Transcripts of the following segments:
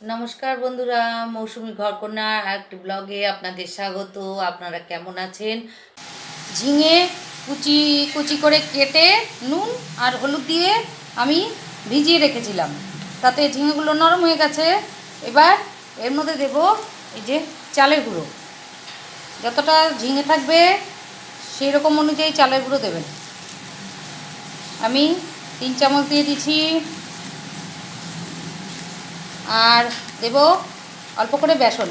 নমস্কার বন্ধুরা, মৌসুমি ঘরকন্যা একটি ব্লগে আপনাদের স্বাগত। আপনারা কেমন আছেন? ঝিঙে কুচি কুচি করে কেটে নুন আর হলুদ দিয়ে আমি ভিজিয়ে রেখেছিলাম। তাতে ঝিঙেগুলো নরম হয়ে গেছে। এবার এর মধ্যে দেব এই যে চালের গুঁড়ো। যতটা ঝিঙে থাকবে সেই রকম অনুযায়ী চালের গুঁড়ো দেবেন। আমি তিন চামচ দিয়ে দিচ্ছি আর দেব অল্প করে বেসন।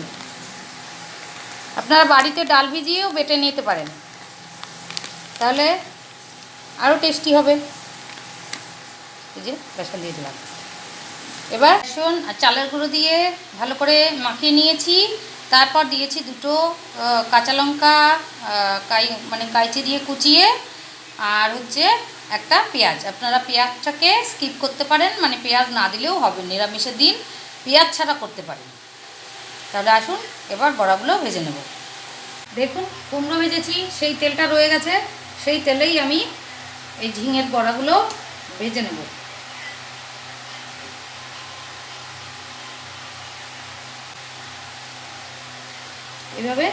আপনারা বাড়িতে ডাল ভিজিয়েও বেটে নিতে পারেন। তাহলে আরও টেস্টি হবে। এই যে বেসন দিয়ে দিলাম। এবার বেসন আর চালের গুঁড়ো দিয়ে ভালো করে মাখিয়ে নিয়েছি। তারপর দিয়েছি দুটো কাঁচা লঙ্কা কাই মানে কাইচি দিয়ে কুচিয়ে, আর হচ্ছে একটা পেঁয়াজ। আপনারা পেঁয়াজটাকে স্কিপ করতে পারেন মানে পেঁয়াজ না দিলেও হবে, নিরামিষের দিন। পেঁয়াজ ছাড়া করতে পারি তাহলে আসুন, এবার বড়াগুলো ভেজে নেব। দেখুন, কুমড়ো ভেজেছি, সেই তেলটা রয়ে গেছে, সেই তেলেই আমি এই ঝিঙের বড়াগুলো ভেজে নেব। এভাবে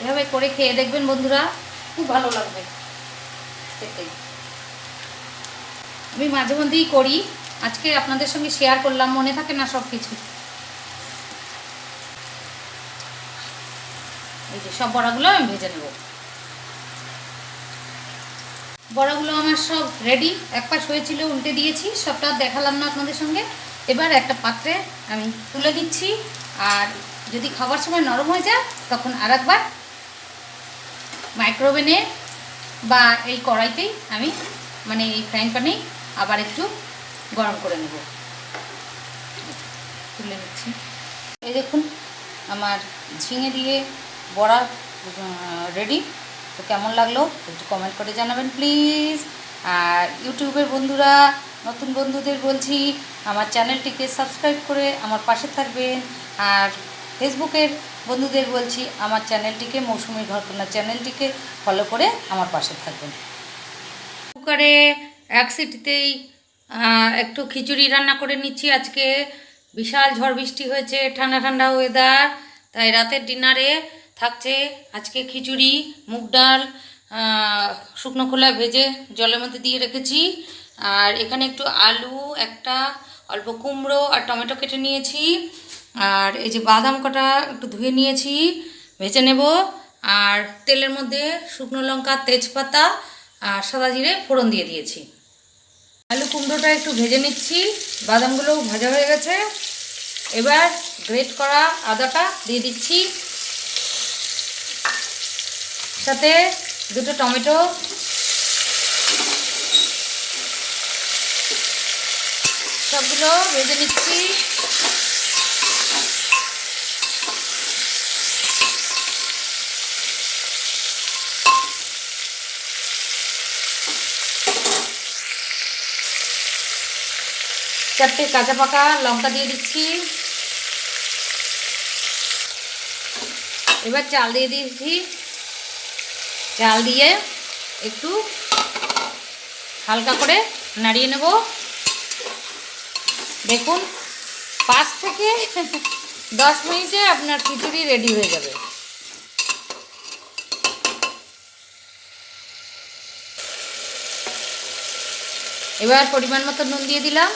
এভাবে করে খেয়ে দেখবেন বন্ধুরা, খুব ভালো লাগবে। আমি মাঝে মধ্যেই করি, আজকে আপনাদের সঙ্গে শেয়ার করলাম, মনে থাকে না সব কিছু এই যে সব বড়াগুলো আমি ভেজে নেব। বড়াগুলো আমার সব রেডি এক পাশ হয়েছিল, উল্টে দিয়েছি, সবটা দেখালাম না আপনাদের সঙ্গে। এবার একটা পাত্রে আমি তুলে দিচ্ছি আর যদি খাবার সময় নরম হয়ে যায়, তখন আর একবার মাইক্রোওভেনে বা এই কড়াইতেই আমি মানে এই ফ্রাইং প্যানেই আবার একটু গরম করে নেব। তুলে নিচ্ছি। এই দেখুন, আমার ঝিঙে দিয়ে বড়া রেডি তো কেমন লাগল একটু কমেন্ট করে জানাবেন প্লিজ আর ইউটিউবের বন্ধুরা, নতুন বন্ধুদের বলছি, আমার চ্যানেলটিকে সাবস্ক্রাইব করে আমার পাশে থাকবেন। আর ফেসবুকের বন্ধুদের বলছি, আমার চ্যানেলটিকে, মৌসুমি ঘরকন্যা চ্যানেলটিকে ফলো করে আমার পাশে থাকবেন। কুকারে এক সিটিতেই একটু খিচুড়ি রান্না করে নিচ্ছি আজকে। বিশাল ঝড় বৃষ্টি হয়েছে, ঠান্ডা ঠান্ডা ওয়েদার তাই রাতের ডিনারে থাকছে আজকে খিচুড়ি, মুগ ডাল শুকনো খোলা ভেজে জলের মধ্যে দিয়ে রেখেছি। আর এখানে একটু আলু, একটা, অল্প কুমড়ো আর টমেটো কেটে নিয়েছি। আর এই যে বাদাম কটা একটু ধুয়ে নিয়েছি, ভেজে নেব। আর তেলের মধ্যে শুকনো লঙ্কা, তেজপাতা আর সাদা জিরে ফোড়ন দিয়ে দিয়েছি। আলু কুমড়োটা একটু ভেজে নিচ্ছি বাদামগুলো ভাজা হয়ে গেছে। এবার গ্রেট করা আদাটা দিয়ে দিচ্ছি। সাথে দুটো টমেটো। সবগুলো ভেজে নিচ্ছি। চারটে কাঁচা পাকা লঙ্কা দিয়ে দিচ্ছি। এবার চাল দিয়ে দিয়েছি চাল দিয়ে একটু হালকা করে নাড়িয়ে নেব। দেখুন, পাঁচ থেকে দশ মিনিটে আপনার খিচুড়ি রেডি হয়ে যাবে। এবার পরিমাণ মতো নুন দিয়ে দিলাম।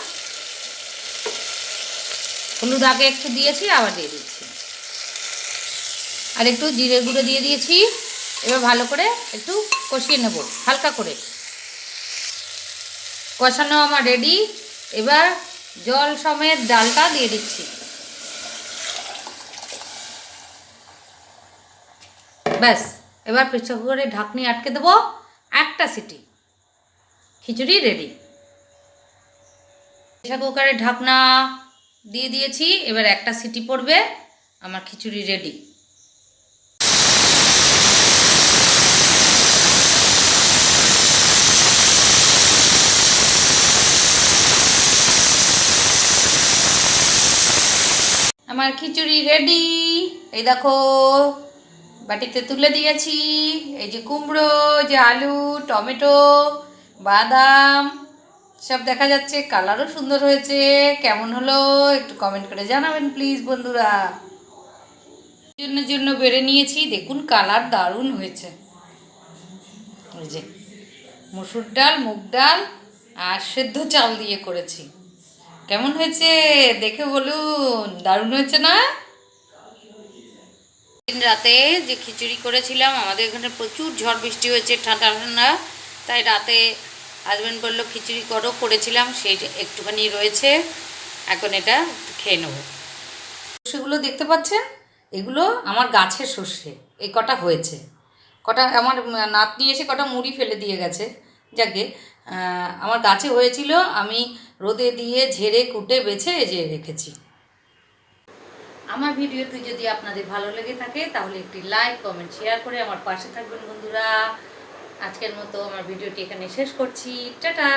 হলুদ আগে একটু দিয়েছি, আবার দিয়ে দিচ্ছি। আর একটু জিরে গুঁড়ো দিয়ে দিয়েছি। এবার ভালো করে একটু কষিয়ে নেব, হালকা করে। কষানো আমার রেডি এবার জল সমেত ডালটা দিয়ে দিচ্ছি। ব্যাস, এবার প্রেসার কুকারে ঢাকনি আটকে দেবো, একটা সিটি। খিচুড়ি রেডি প্রেসার কুকারের ঢাকনা দিয়ে দিয়েছি, এবার একটা সিটি পড়বে, আমার খিচুড়ি রেডি আমার খিচুড়ি রেডি এই দেখো, বাটিতে তুলে দিয়েছি, এই যে কুমড়ো যে আলু, টমেটো, বাদাম সব দেখা যাচ্ছে, কালারও সুন্দর হয়েছে। কেমন হলো একটু কমেন্ট করে জানাবেন প্লিজ বন্ধুরা। জন্য জন্য বেড়ে নিয়েছি, দেখুন কালার দারুণ হয়েছে। যে, মসুর ডাল, মুগ ডাল আর সেদ্ধ চাল দিয়ে করেছি। কেমন হয়েছে দেখে বলুন, দারুণ হয়েছে না? রাতে যে খিচুড়ি করেছিলাম, আমাদের এখানে প্রচুর ঝড় বৃষ্টি হয়েছে, ঠান্ডা ঠান্ডা। তাই রাতে হাজব্যান্ড বলল, খিচুড়ি করো, করেছিলাম, সেই একটুখানি রয়েছে, এখন এটা খেয়ে নেব। সর্ষেগুলো দেখতে পাচ্ছেন? এগুলো আমার গাছের সর্ষে এই কটা হয়েছে। কটা আমার নাতনি এসে কটা মুড়ি ফেলে দিয়ে গেছে। যাকে আমার গাছে হয়েছিল, আমি রোদে দিয়ে ঝেড়ে, কুটে, বেছে যে রেখেছি। আমার ভিডিওটি যদি আপনাদের ভালো লেগে থাকে, তাহলে একটি লাইক কমেন্ট শেয়ার করে আমার পাশে থাকবেন বন্ধুরা। আজকের মতো আমার ভিডিওটি এখানে শেষ করছি। টাটা!